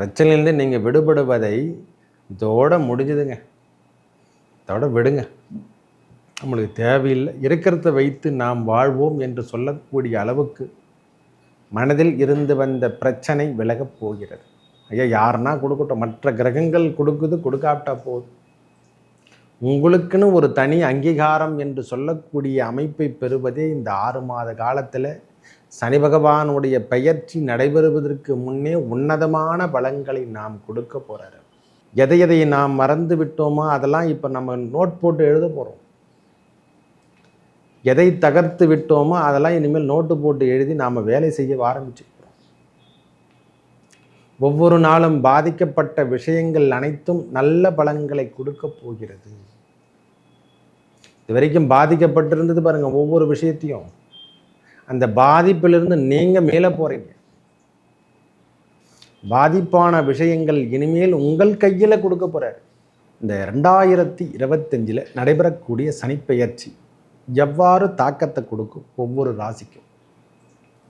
பிரச்சனையிலேருந்து நீங்கள் விடுபடுவதை இதோட முடிஞ்சுதுங்க. இதோட விடுங்க. நம்மளுக்கு தேவையில்லை. இருக்கிறத வைத்து நாம் வாழ்வோம் என்று சொல்லக்கூடிய அளவுக்கு மனதில் இருந்து வந்த பிரச்சனை விலகப் போகிறது. ஐயா யாருன்னா கொடுக்கட்டும். மற்ற கிரகங்கள் கொடுக்குது கொடுக்காட்டா போதும். உங்களுக்குன்னு ஒரு தனி அங்கீகாரம் என்று சொல்லக்கூடிய அமைப்பை பெறுவதே இந்த ஆறு மாத காலத்தில் சனி பகவானுடைய பெயர்ச்சி நடைபெறுவதற்கு முன்னே உன்னதமான பலன்களை நாம் கொடுக்க போகிறாரு எதை எதை நாம் மறந்து விட்டோமோ அதெல்லாம் இப்போ நம்ம நோட் போட்டு எழுத போகிறோம் எதை தகர்த்து விட்டோமோ அதெல்லாம் இனிமேல் நோட்டு போட்டு எழுதி நாம் வேலை செய்ய ஆரம்பிச்சுக்கிறோம் ஒவ்வொரு நாளும் பாதிக்கப்பட்ட விஷயங்கள் அனைத்தும் நல்ல பலன்களை கொடுக்க போகிறது. இது வரைக்கும் பாதிக்கப்பட்டிருந்தது பாருங்கள் ஒவ்வொரு விஷயத்தையும். அந்த பாதிப்பிலிருந்து நீங்கள் மேலே போகிறீங்க பாதிப்பான விஷயங்கள் இனிமேல் உங்கள் கையில் கொடுக்க போகிறார் இந்த ரெண்டாயிரத்தி இருபத்தஞ்சில் நடைபெறக்கூடிய சனிப்பெயர்ச்சி எவ்வாறு தாக்கத்தை கொடுக்கும் ஒவ்வொரு ராசிக்கும்.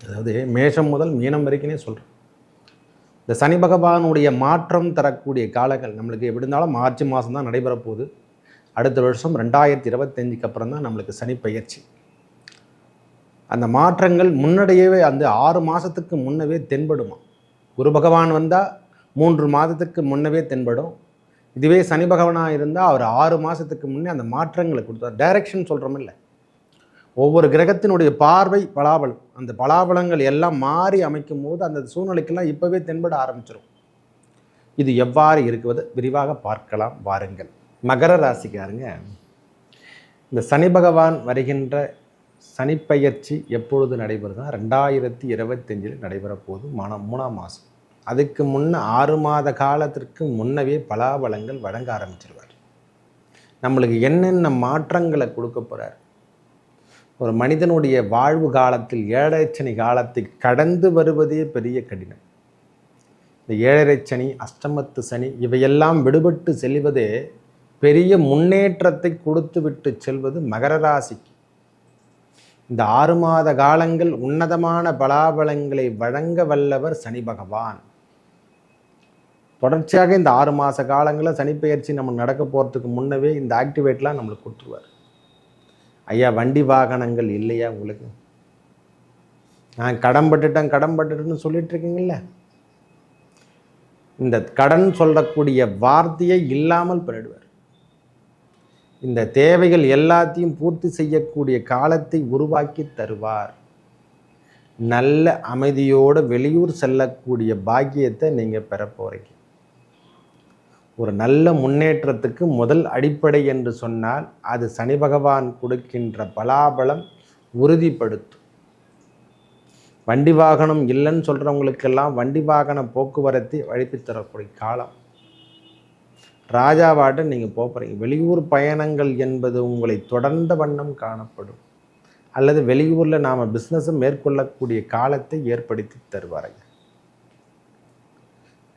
அதாவது மேஷம் முதல் மீனம் வரைக்குனே சொல்கிறேன் இந்த சனி பகவானுடைய மாற்றம் தரக்கூடிய காலங்கள் நம்மளுக்கு எப்படி இருந்தாலும் மார்ச் மாதம் தான் நடைபெற போகுது அடுத்த வருஷம் ரெண்டாயிரத்தி இருபத்தஞ்சுக்கு அப்புறம் தான் நம்மளுக்கு சனி பயிற்சி அந்த மாற்றங்கள் முன்னடையவே அந்த ஆறு மாதத்துக்கு முன்னவே தென்படுமா? குரு பகவான் வந்தால் மூன்று மாதத்துக்கு முன்னவே தென்படும். இதுவே சனி பகவானாக இருந்தால் அவர் ஆறு மாதத்துக்கு முன்னே அந்த மாற்றங்களை கொடுத்தார். டைரக்ஷன் சொல்கிறோமில்ல ஒவ்வொரு கிரகத்தினுடைய பார்வை பலாபலம். அந்த பலாபலங்கள் எல்லாம் மாறி அமைக்கும் போது அந்த சூழ்நிலைக்கெல்லாம் இப்போவே தென்பட ஆரம்பிச்சிடும் இது எவ்வாறு இருக்குவது? விரிவாக பார்க்கலாம் வாருங்கள். மகர ராசிக்காருங்க இந்த சனி பகவான் வருகின்ற சனிப்பெயர்ச்சி எப்பொழுது நடைபெறுதுன்னா ரெண்டாயிரத்தி இருபத்தஞ்சில் நடைபெற மன மூணாம் மாதம் அதுக்கு முன்ன ஆறு மாத காலத்திற்கு முன்னவே பலாபலங்கள் வழங்க ஆரம்பிச்சிருவார். நம்மளுக்கு என்னென்ன மாற்றங்களை கொடுக்க போகிறார் ஒரு மனிதனுடைய வாழ்வு காலத்தில் ஏழரைச்சனி காலத்தை கடந்து வருவதே பெரிய கடினம். இந்த ஏழரைச்சனி அஷ்டமத்து சனி இவையெல்லாம் விடுபட்டு செல்வதே பெரிய முன்னேற்றத்தை கொடுத்து விட்டு செல்வது மகர ராசிக்கு. இந்த ஆறு மாத காலங்கள் உன்னதமான பலாபலங்களை வழங்க வல்லவர் சனி பகவான். தொடர்ச்சியாக இந்த ஆறு மாத காலங்களில் சனிப்பெயர்ச்சி நம்ம நடக்க போகிறதுக்கு முன்னவே இந்த ஆக்டிவேட்லாம் நம்மளுக்கு கொடுத்துருவார். ஐயா வண்டி வாகனங்கள் இல்லையா உங்களுக்கு? நான் கடன் பட்டுட்டேன் கடன் பட்டுட்டேன்னு சொல்லிட்டு இருக்கீங்கல்ல? இந்த கடன் சொல்லக்கூடிய வார்த்தையை இல்லாமல் பண்ணிடுவார் இந்த தேவைகள் எல்லாத்தையும் பூர்த்தி செய்யக்கூடிய காலத்தை உருவாக்கி தருவார். நல்ல அமைதியோடு வெளியூர் செல்லக்கூடிய பாக்கியத்தை நீங்கள் பெற போகிறீங்க ஒரு நல்ல முன்னேற்றத்துக்கு முதல் அடிப்படை என்று சொன்னால் அது சனி பகவான் கொடுக்கின்ற பலாபலம் உறுதிப்படுத்தும். வண்டி வாகனம் இல்லைன்னு சொல்கிறவங்களுக்கெல்லாம் வண்டி வாகன போக்குவரத்தை அழித்து தரக்கூடிய காலம். ராஜாவாட்ட நீங்கள் போகிறீங்க வெளியூர் பயணங்கள் என்பது உங்களை தொடர்ந்த வண்ணம் காணப்படும். அல்லது வெளியூரில் நாம் பிஸ்னஸை மேற்கொள்ளக்கூடிய காலத்தை ஏற்படுத்தி தருவாருங்க.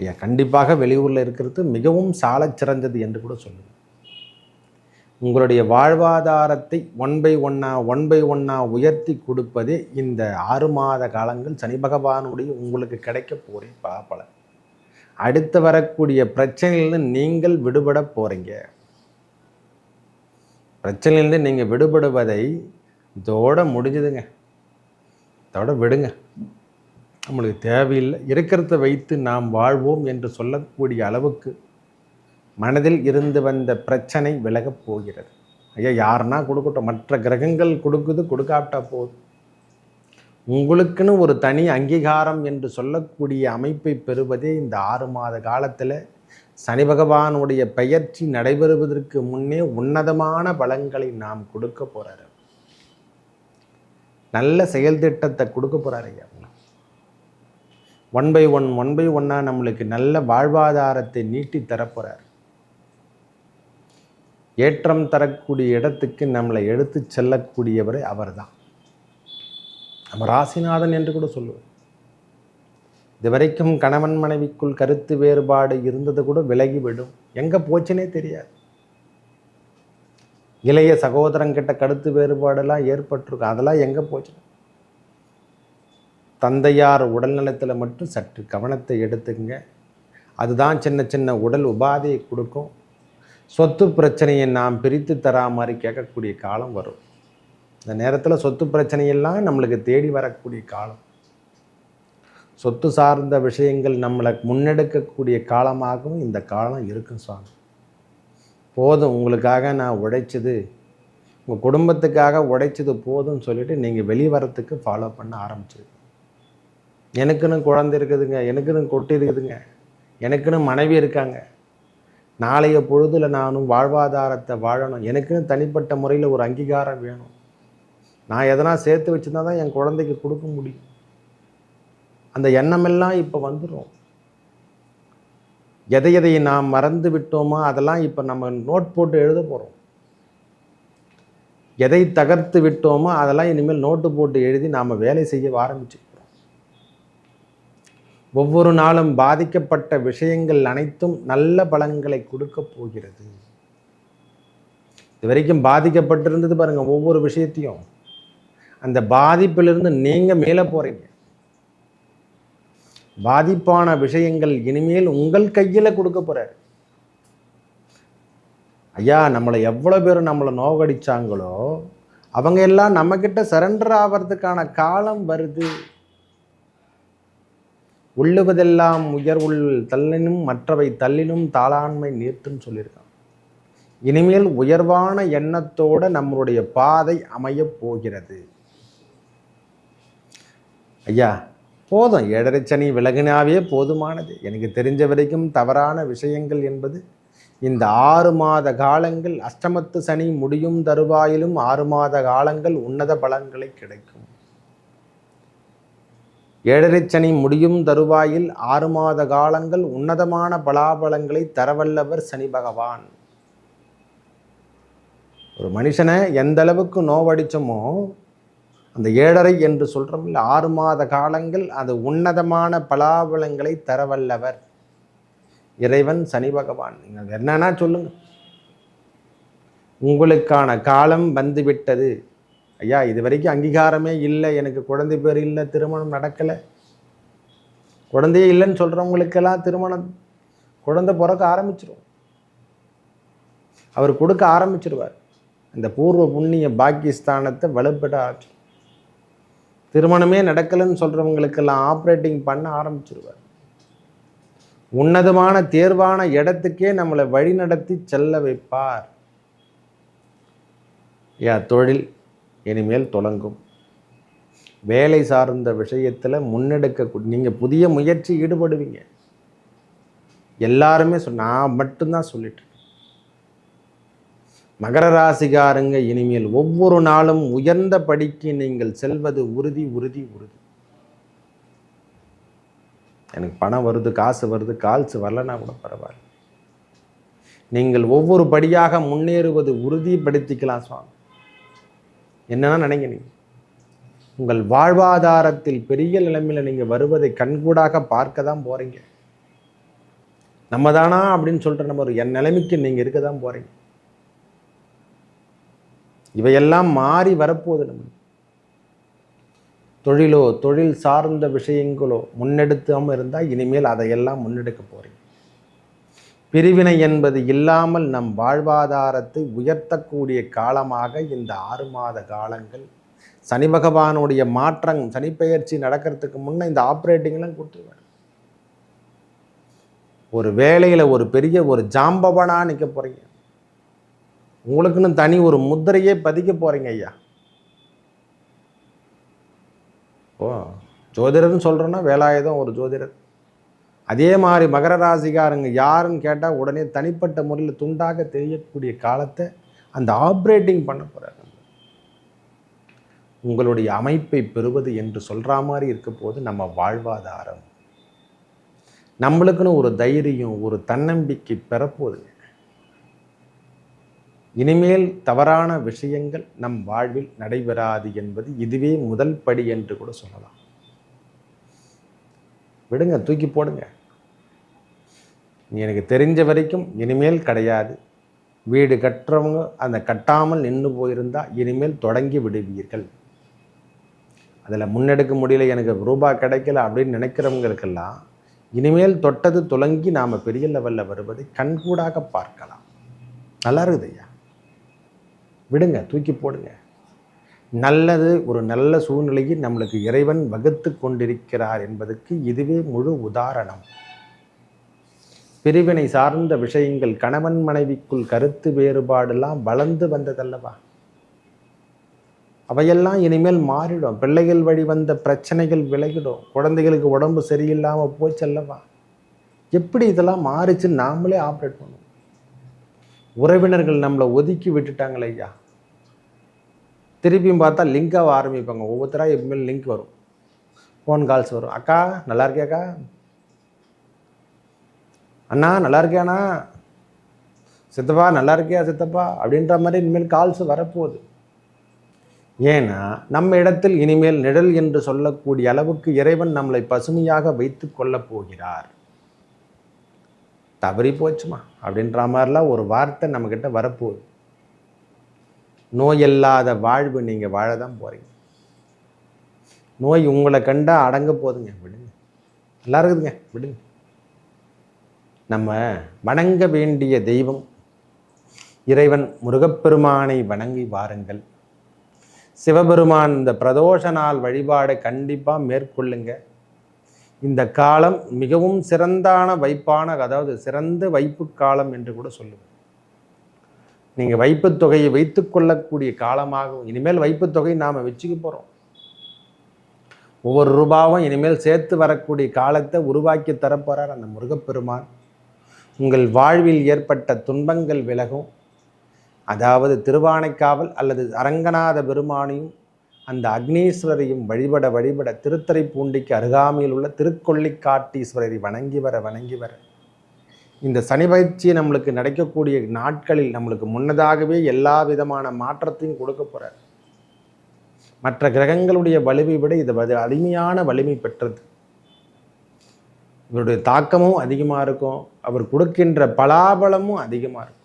ஐயா கண்டிப்பாக வெளியூரில் இருக்கிறது மிகவும் சாலச் சிறந்தது என்று கூட சொல்லுங்கள் உங்களுடைய வாழ்வாதாரத்தை ஒன் பை ஒன்னா ஒன் பை ஒன்னா உயர்த்தி கொடுப்பதே இந்த ஆறு மாத காலங்கள் சனி பகவானுடைய உங்களுக்கு கிடைக்க போகிற பலன். அடுத்து வரக்கூடிய பிரச்சனையிலேருந்து நீங்கள் விடுபட போகிறீங்க பிரச்சனையிலேருந்து நீங்கள் விடுபடுவதை இதோட முடிஞ்சுதுங்க. இதோட விடுங்க. நம்மளுக்கு தேவையில்லை. இருக்கிறத வைத்து நாம் வாழ்வோம் என்று சொல்லக்கூடிய அளவுக்கு மனதில் இருந்து வந்த பிரச்சனை விலகப் போகிறது. ஐயா யாருன்னா கொடுக்கட்டும். மற்ற கிரகங்கள் கொடுக்குது கொடுக்காட்டா போதும். உங்களுக்குன்னு ஒரு தனி அங்கீகாரம் என்று சொல்லக்கூடிய அமைப்பை பெறுவதே இந்த ஆறு மாத காலத்தில் சனி பகவானுடைய பெயர்ச்சி நடைபெறுவதற்கு முன்னே உன்னதமான பலன்களை நாம் கொடுக்க போகிறாரு நல்ல செயல் திட்டத்தை கொடுக்க போகிறாரு ஐயா. One by one one by ஒன்னாக நம்மளுக்கு நல்ல வாழ்வாதாரத்தை நீட்டி தரப்போகிறார் ஏற்றம் தரக்கூடிய இடத்துக்கு நம்மளை எடுத்து செல்லக்கூடியவர் அவர்தான். நம்ம ராசிநாதன் என்று கூட சொல்லுவோம். இதுவரைக்கும் கணவன் மனைவிக்குள் கருத்து வேறுபாடு இருந்தது கூட விலகிவிடும். எங்கே போச்சுனே தெரியாது. இளைய சகோதரங்கிட்ட கருத்து வேறுபாடெல்லாம் ஏற்பட்டிருக்கும் அதெல்லாம் எங்கே போச்சு? தந்தையார் உடல்நலத்தில் மட்டும் சற்று கவனத்தை எடுத்துங்க அதுதான் சின்ன சின்ன உடல் உபாதையை கொடுக்கும். சொத்து பிரச்சனையை நாம் பிரித்து தரா மாதிரி கேட்கக்கூடிய காலம் வரும். இந்த நேரத்தில் சொத்து பிரச்சனையெல்லாம் நம்மளுக்கு தேடி வரக்கூடிய காலம். சொத்து சார்ந்த விஷயங்கள் நம்மளை முன்னெடுக்கக்கூடிய காலமாகவும் இந்த காலம் இருக்கும் சுவாமி. போதும் உங்களுக்காக நான் உழைச்சது உங்கள் குடும்பத்துக்காக உடைச்சது போதும்னு சொல்லிட்டு நீங்கள் வெளிவரத்துக்கு ஃபாலோ பண்ண ஆரம்பிச்சிது. எனக்குன்னு குழந்தை இருக்குதுங்க எனக்குன்னு கொட்டி இருக்குதுங்க எனக்குன்னு மனைவி இருக்காங்க. நாளைய பொழுதில் நானும் வாழ்வாதாரத்தை வாழணும். எனக்குன்னு தனிப்பட்ட முறையில் ஒரு அங்கீகாரம் வேணும். நான் எதனா சேர்த்து வச்சுருந்தா தான் என் குழந்தைக்கு கொடுக்க முடியும். அந்த எண்ணமெல்லாம் இப்போ வந்துடும் எதை எதை நாம் மறந்து விட்டோமோ அதெல்லாம் இப்போ நம்ம நோட் போட்டு எழுத போகிறோம் எதை தகர்த்து விட்டோமோ அதெல்லாம் இனிமேல் நோட்டு போட்டு எழுதி நாம் வேலை செய்ய ஆரம்பிச்சுக்கிறோம் ஒவ்வொரு நாளும் பாதிக்கப்பட்ட விஷயங்கள் அனைத்தும் நல்ல பலன்களை கொடுக்க போகிறது. இது வரைக்கும் பாதிக்கப்பட்டிருந்தது பாருங்கள் ஒவ்வொரு விஷயத்தையும். அந்த பாதிப்பிலிருந்து நீங்கள் மேலே போறீங்க. பாதிப்பான விஷயங்கள் இனிமேல் உங்கள் கையில் கொடுக்க போறாரு. ஐயா நம்மளை எவ்வளோ பேர் நம்மளை நோகடிச்சாங்களோ அவங்க எல்லாம் நம்மக்கிட்ட சரண்டர் ஆகிறதுக்கான காலம் வருது. உள்ளுவதெல்லாம் உயர் உள் தள்ளினும் மற்றவை தள்ளினும் தாளாண்மை நீர்த்துன்னு சொல்லியிருக்கான் இனிமேல் உயர்வான எண்ணத்தோட நம்மளுடைய பாதை அமையப் போகிறது. ஐயா போதும். ஏழரை சனி விலகினாவே போதுமானது. எனக்கு தெரிஞ்ச வரைக்கும் தவறான விஷயங்கள் என்பது இந்த ஆறு மாத காலங்கள் அஷ்டமத்து சனி முடியும் தருவாயிலும் ஆறு மாத காலங்கள் உன்னத பலன்களை கிடைக்கும். ஏழரை சனி முடியும் தருவாயில் ஆறு மாத காலங்கள் உன்னதமான பலாபலங்களை தரவல்லவர் சனி பகவான். ஒரு மனுஷனை எந்த அளவுக்கு நோவடிச்சோமோ அந்த ஏழரை என்று சொல்கிறோம் இல்லை ஆறு மாத காலங்கள் அது உன்னதமான பலாபலங்களை தரவல்லவர் இறைவன் சனி பகவான். நீங்கள் என்னன்னா சொல்லுங்க. உங்களுக்கான காலம் வந்துவிட்டது ஐயா இது வரைக்கும் அங்கீகாரமே இல்லை. எனக்கு குழந்தை பேர் இல்லை திருமணம் நடக்கலை. குழந்தையே இல்லைன்னு சொல்கிறவங்களுக்கெல்லாம் திருமணம். குழந்தை பிறக்க ஆரம்பிச்சிடும் அவர் கொடுக்க ஆரம்பிச்சிருவார். இந்த பூர்வ புண்ணிய பாக்கியஸ்தானத்தை வலுப்பட ஆற்றும் திருமணமே நடக்கலைன்னு சொல்கிறவங்களுக்கெல்லாம் ஆப்ரேட்டிங் பண்ண ஆரம்பிச்சிருவார். உன்னதமான தேர்வான இடத்துக்கே நம்மளை வழிநடத்தி செல்ல வைப்பார். யா தொழில் இனிமேல் தொடங்கும். வேலை சார்ந்த விஷயத்தில் முன்னெடுக்க நீங்கள் புதிய முயற்சி ஈடுபடுவீங்க. எல்லாருமே சொல் நான் மட்டும்தான் சொல்லிட்டு மகர ராசிகாரங்க இனிமேல் ஒவ்வொரு நாளும் உயர்ந்த படிக்கு நீங்கள் செல்வது உறுதி உறுதி உறுதி. எனக்கு பணம் வருது காசு வருது கால்ஸ் வரலன்னா கூட பரவாயில்ல. நீங்கள் ஒவ்வொரு படியாக முன்னேறுவது உறுதிப்படுத்திக்கலாம் சுவாமி. என்னன்னா நினைங்க நீங்கள் உங்கள் வாழ்வாதாரத்தில் பெரிய நிலைமையில் நீங்கள் வருவதை கண்கூடாக பார்க்க தான் போகிறீங்க நம்ம தானா அப்படின்னு சொல்கிற நம்ம ஒரு என் நிலைமைக்கு நீங்கள் இருக்க தான் போகிறீங்க இவையெல்லாம் மாறி வரப்போகுது நம்ம. தொழிலோ தொழில் சார்ந்த விஷயங்களோ முன்னெடுத்தாமல் இருந்தால் இனிமேல் அதையெல்லாம் முன்னெடுக்க போகிறீங்க பிரிவினை என்பது இல்லாமல் நம் வாழ்வாதாரத்தை உயர்த்தக்கூடிய காலமாக இந்த ஆறு மாத காலங்கள். சனி பகவானுடைய மாற்றம் சனிப்பெயர்ச்சி நடக்கிறதுக்கு முன்னே இந்த ஆப்ரேட்டிங்லாம் கொடுத்துருவேன் ஒரு வேலையில் ஒரு பெரிய ஒரு ஜாம்பவனாக நிற்க போகிறீங்க உங்களுக்குன்னு தனி ஒரு முத்திரையே பதிக்க போகிறீங்க ஐயா. ஓ ஜோதிடர்னு சொல்கிறோன்னா வேலாயுதம் ஒரு ஜோதிடர். அதே மாதிரி மகர ராசிக்காரங்க யாருன்னு கேட்டால் உடனே தனிப்பட்ட முறையில் துண்டாக தெரியக்கூடிய காலத்தை அந்த ஆப்ரேட்டிங் பண்ண போகிறாங்க உங்களுடைய அமைப்பை பெறுவது என்று சொல்கிற மாதிரி இருக்க போது நம்ம வாழ்வாதாரம். நம்மளுக்குன்னு ஒரு தைரியம் ஒரு தன்னம்பிக்கை பெறப்போகுதுங்க இனிமேல் தவறான விஷயங்கள் நம் வாழ்வில் நடைபெறாது என்பது இதுவே முதல் படி என்று கூட சொல்லலாம். விடுங்க தூக்கி போடுங்க. எனக்கு தெரிஞ்ச வரைக்கும் இனிமேல் கிடையாது. வீடு கட்டுறவங்க அந்த கட்டாமல் நின்று போயிருந்தால் இனிமேல் தொடங்கி விடுவீர்கள். அதில் முன்னெடுக்க முடியல எனக்கு ரூபாய் கிடைக்கல அப்படின்னு நினைக்கிறவங்களுக்கெல்லாம் இனிமேல் தொட்டது துலங்கி நாம் பெரிய லெவலில் வருவதை கண்கூடாக பார்க்கலாம். நல்லா இருக்குது ஐயா. விடுங்க தூக்கி போடுங்க. நல்லது ஒரு நல்ல சூழ்நிலையை நம்மளுக்கு இறைவன் வகுத்து கொண்டிருக்கிறார் என்பதற்கு இதுவே முழு உதாரணம். பிரிவினை சார்ந்த விஷயங்கள் கணவன் மனைவிக்குள் கருத்து வேறுபாடெல்லாம் வளர்ந்து வந்ததல்லவா? அவையெல்லாம் இனிமேல் மாறிடும். பிள்ளைகள் வழி வந்த பிரச்சனைகள் விலகிடும். குழந்தைகளுக்கு உடம்பு சரியில்லாமல் போச்சல்லவா? எப்படி இதெல்லாம் மாறிச்சு? நாமளே ஆப்ரேட் பண்ணுவோம். உறவினர்கள் நம்மளை ஒதுக்கி விட்டுட்டாங்களே ஐயா. திருப்பியும் பார்த்தா லிங்காக ஆரம்பிப்பாங்க. ஒவ்வொருத்தராக எப்பவுமே லிங்க் வரும். ஃபோன் கால்ஸ் வரும். அக்கா நல்லா இருக்கியாக்கா? அண்ணா நல்லா இருக்கியாண்ணா? சித்தப்பா நல்லா இருக்கியா சித்தப்பா? அப்படின்ற மாதிரி இனிமேல் கால்ஸ் வரப்போகுது. ஏன்னா நம்ம இடத்தில் இனிமேல் நிழல் என்று சொல்லக்கூடிய அளவுக்கு இறைவன் நம்மளை பசுமையாக வைத்து கொள்ளப் போகிறார். தவறி போச்சுமா? அப்படின்ற மாதிரிலாம் ஒரு வார்த்தை நம்மக்கிட்ட வரப்போகுது. நோய் இல்லாத வாழ்வு நீங்கள் வாழ தான் போகிறீங்க நோய் உங்களை கண்டால் அடங்க போதுங்க விடுங்க. நல்லா இருக்குதுங்க விடுங்க. நம்ம வணங்க வேண்டிய தெய்வம் இறைவன் முருகப்பெருமானை வணங்கி வாருங்கள். சிவபெருமான் இந்த பிரதோஷ நாள் வழிபாடை கண்டிப்பாக மேற்கொள்ளுங்க. இந்த காலம் மிகவும் சிறந்தான வைப்பான அதாவது சிறந்த வைப்பு காலம் என்று கூட சொல்லுவேன். நீங்கள் வைப்புத் தொகையை வைத்து கொள்ளக்கூடிய காலமாகவும் இனிமேல் வைப்புத் தொகை நாம் வச்சுக்க போகிறோம் ஒவ்வொரு ரூபாவும் இனிமேல் சேர்த்து வரக்கூடிய காலத்தை உருவாக்கி தரப்போகிறார் அந்த முருகப்பெருமான். உங்கள் வாழ்வில் ஏற்பட்ட துன்பங்கள் விலகும். அதாவது திருவானைக்காவல் அல்லது அரங்கநாத பெருமானையும் அந்த அக்னீஸ்வரரையும் வழிபட வழிபட திருத்தறை பூண்டிக்கு அருகாமையில் உள்ள திருக்கொள்ளிக்காட்டீஸ்வரரை வணங்கி வர வணங்கி வர இந்த சனி பயிற்சி நம்மளுக்கு நடக்கக்கூடிய நாட்களில் நம்மளுக்கு முன்னதாகவே எல்லா விதமான மாற்றத்தையும் கொடுக்க போகிறார் மற்ற கிரகங்களுடைய வலிமை விட இது அருமையான வலிமை பெற்றது. இவருடைய தாக்கமும் அதிகமாக இருக்கும். அவர் கொடுக்கின்ற பலாபலமும் அதிகமாக இருக்கும்.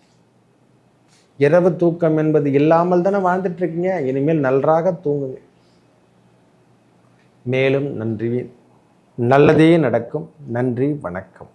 இரவு தூக்கம் என்பது இல்லாமல் தானே வாழ்ந்துட்டு இருக்கீங்க இனிமேல் நன்றாக தூங்குங்க. மேலும் நன்றி. நல்லதே நடக்கும். நன்றி வணக்கம்.